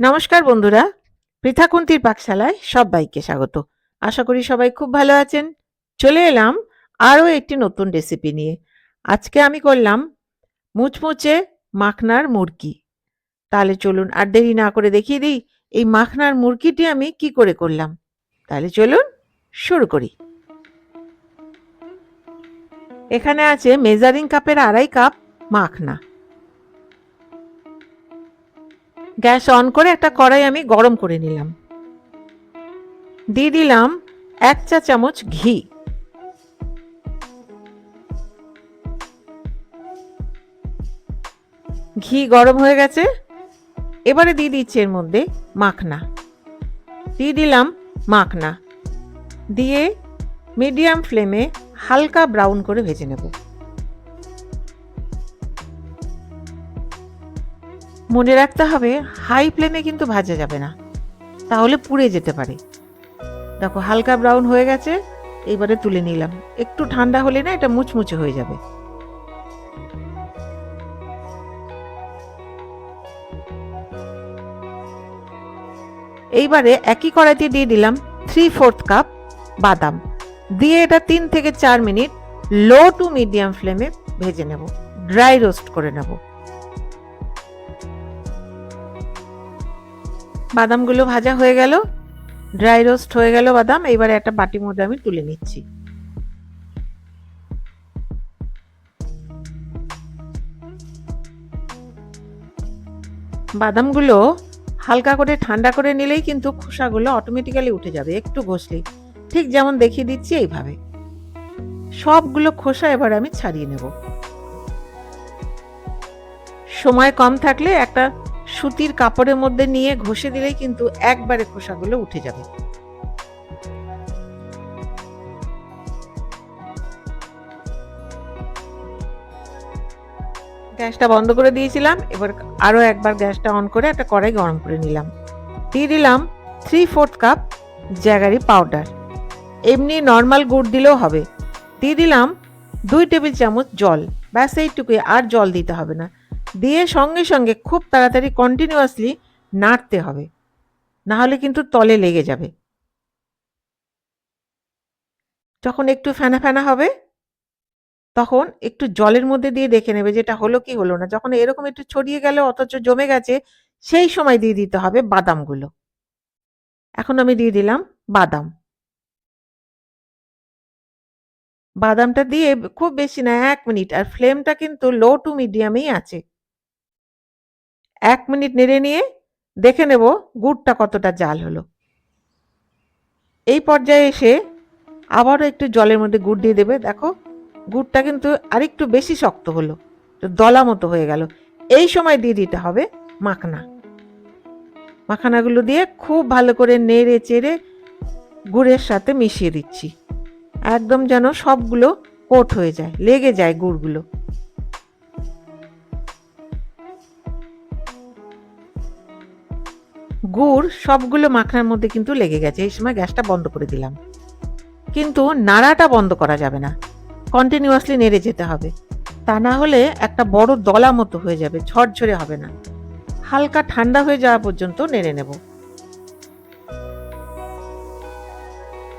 নমস্কার বন্ধুরা, পৃথাকুন্তির পাকশালায় সবাইকে স্বাগত। আশা করি সবাই খুব ভালো আছেন। চলে এলাম আরও একটি নতুন রেসিপি নিয়ে। আজকে আমি করলাম মুচমুচে মাখনার মুরগি। তাহলে চলুন আর দেরি না করে দেখিয়ে দিই এই মাখনার মুরগিটি আমি কি করে করলাম। তাহলে চলুন শুরু করি। এখানে আছে মেজারিং কাপের আড়াই কাপ মাখনা। গ্যাস অন করে একটা কড়াই আমি গরম করে নিলাম। দিয়ে দিলাম এক চা চামচ ঘি। ঘি গরম হয়ে গেছে। এবারে দিয়ে দিচ্ছি এর মধ্যে মাখনা। দিয়ে দিলাম মাখনা। দিয়ে মিডিয়াম ফ্লেমে হালকা ব্রাউন করে ভেজে নেব। মনে রাখতে হবে হাই ফ্লেমে কিন্তু ভাজা যাবে না। তাহলে পুড়ে যেতে পারে। দেখো, হালকা ব্রাউন হয়ে গেছে এবারে তুলে নিলাম। একটু ঠান্ডা হলে না এটা মুচমুচে হয়ে যাবে। এইবারে একই কড়াইতে দিয়ে দিলাম থ্রি ফোর্থ কাপ বাদাম। দিয়ে এটা তিন থেকে চার মিনিট লো টু মিডিয়াম ফ্লেমে ভেজে নেব। ড্রাই রোস্ট করে নেব। বাদামগুলো ভাজা হয়ে গেল ড্রাই রোস্ট হয়ে গেল বাদাম, এবারে একটা বাটির মধ্যে আমি তুলে নিচ্ছি। বাদামগুলো হালকা করে ঠান্ডা করে নিলেই কিন্তু খোসাগুলো অটোমেটিক্যালি উঠে যাবে, একটু ঘষলেই। ঠিক যেমন দেখিয়ে দিচ্ছি এইভাবে। সবগুলো খোসা এবার আমি ছাড়িয়ে নেব। সময় কম থাকলে একটা সুতির কাপড়ের মধ্যে নিয়ে ঘষে দিলেই কিন্তু একবারে খোসাগুলো উঠে যাবে। গ্যাসটা বন্ধ করে দিয়েছিলাম, এবার আরও একবার গ্যাসটা অন করে একটা কড়াই গরম করে নিলাম। দিয়ে দিলাম three fourth cup jaggery powder এমনি নর্মাল গুড় দিলেও হবে। দিয়ে দিলাম দুই টেবিল চামচ জল। ব্যাস, এইটুকুই। আর জল দিতে হবে না। দিয়ে সঙ্গে সঙ্গে খুব তাড়াতাড়ি কন্টিনিউয়াসলি নাড়তে হবে। না হলে কিন্তু তলে লেগে যাবে। যখন একটু ফেনা ফেনা হবে, তখন একটু জলের মধ্যে দিয়ে দেখে নেবে যেটা হলো কি হলো না। যখন এরকম একটু ছড়িয়ে গেল, অথচ জমে গেছে, সেই সময় দিয়ে দিতে হবে বাদামগুলো। এখন আমি দিয়ে দিলাম বাদাম। বাদামটা দিয়ে খুব বেশি না, এক মিনিট। আর ফ্লেমটা কিন্তু লো টু মিডিয়ামেই আছে। এক মিনিট নেড়ে নিয়ে দেখে নেব গুড়টা কতটা জাল হলো। এই পর্যায়ে এসে আবারও একটু জলের মধ্যে গুড় দিয়ে দেবে। দেখো, গুড়টা কিন্তু আরেকটু বেশি শক্ত হলো দলা মতো হয়ে গেল। এই সময় দিয়ে দিতে হবে মাখনা। মাখানাগুলো দিয়ে খুব ভালো করে নেড়ে চেড়ে গুড়ের সাথে মিশিয়ে দিচ্ছি। একদম যেন সবগুলো কোট হয়ে যায়, লেগে যায় গুড়গুলো। গুড় সবগুলো মাখনার মধ্যে কিন্তু লেগে গেছে। এই সময় গ্যাসটা বন্ধ করে দিলাম। কিন্তু নাড়াটা বন্ধ করা যাবে না। কন্টিনিউয়াসলি নেড়ে যেতে হবে। তা না হলে একটা বড় দলা মতো হয়ে যাবে, ঝরঝরে হবে না। হালকা ঠান্ডা হয়ে যাওয়া পর্যন্ত নেড়ে নেব।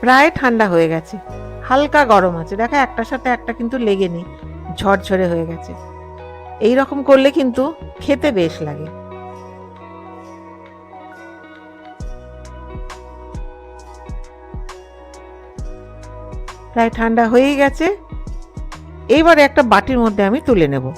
প্রায় ঠান্ডা হয়ে গেছে। হালকা গরম আছে। দেখা, একটার সাথে একটা কিন্তু লেগে নেই। ঝরঝরে হয়ে গেছে। এই রকম করলে কিন্তু খেতে বেশ লাগে। প্রায় ঠান্ডা হয়েই গেছে। এইবারে একটা বাটির মধ্যে আমি তুলে নেব।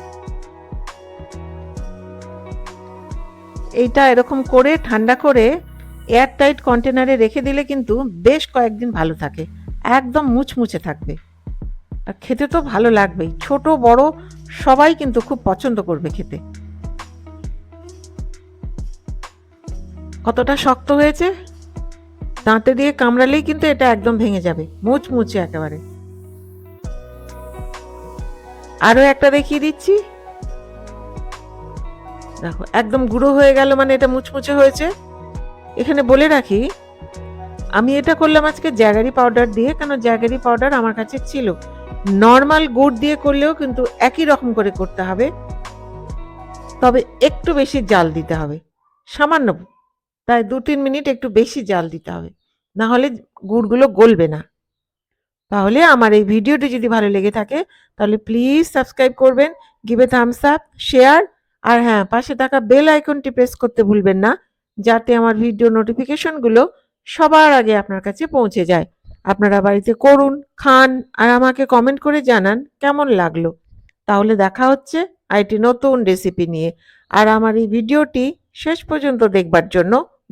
এইটা এরকম করে, ঠান্ডা করে এয়ার টাইট কন্টেনারে রেখে দিলে কিন্তু বেশ কয়েকদিন ভালো থাকে। একদম মুচমুচে থাকবে। আর খেতে তো ভালো লাগবেই। ছোট, বড় সবাই কিন্তু খুব পছন্দ করবে খেতে। কতটা শক্ত হয়েছে? দাঁতে দিয়ে কামড়ালেই কিন্তু এটা একদম ভেঙে যাবে, মুচমুচে একেবারে। আরও একটা দেখিয়ে দিচ্ছি। দেখো, একদম গুঁড়ো হয়ে গেল মানে এটা মুচমুচে হয়েছে। এখানে বলে রাখি, আমি এটা করলাম আজকে জ্যাগারি পাউডার দিয়ে, কেন জ্যাগারি পাউডার আমার কাছে ছিল। নর্মাল গুড় দিয়ে করলেও কিন্তু একই রকম করে করতে হবে। তবে একটু বেশি জাল দিতে হবে। সামান্য তাই ২-৩ মিনিট একটু বেশি জাল দিতে হবে। না হলে গুড়গুলো গলবে না। তাহলে আমার এই ভিডিওটি যদি ভালো লেগে থাকে তাহলে প্লিজ সাবস্ক্রাইব করবেন, give a thumbs up, share আর হ্যাঁ, পাশে থাকা বেল আইকনটি প্রেস করতে ভুলবেন না যাতে আমার ভিডিও নোটিফিকেশনগুলো সবার আগে আপনার কাছে পৌঁছে যায়। আপনারা বাড়িতে করুন, খান আর আমাকে কমেন্ট করে জানান কেমন লাগল। তাহলে দেখা হচ্ছে আরেকটি নতুন রেসিপি নিয়ে। আর আমার এই ভিডিওটি শেষ পর্যন্ত দেখবার জন্য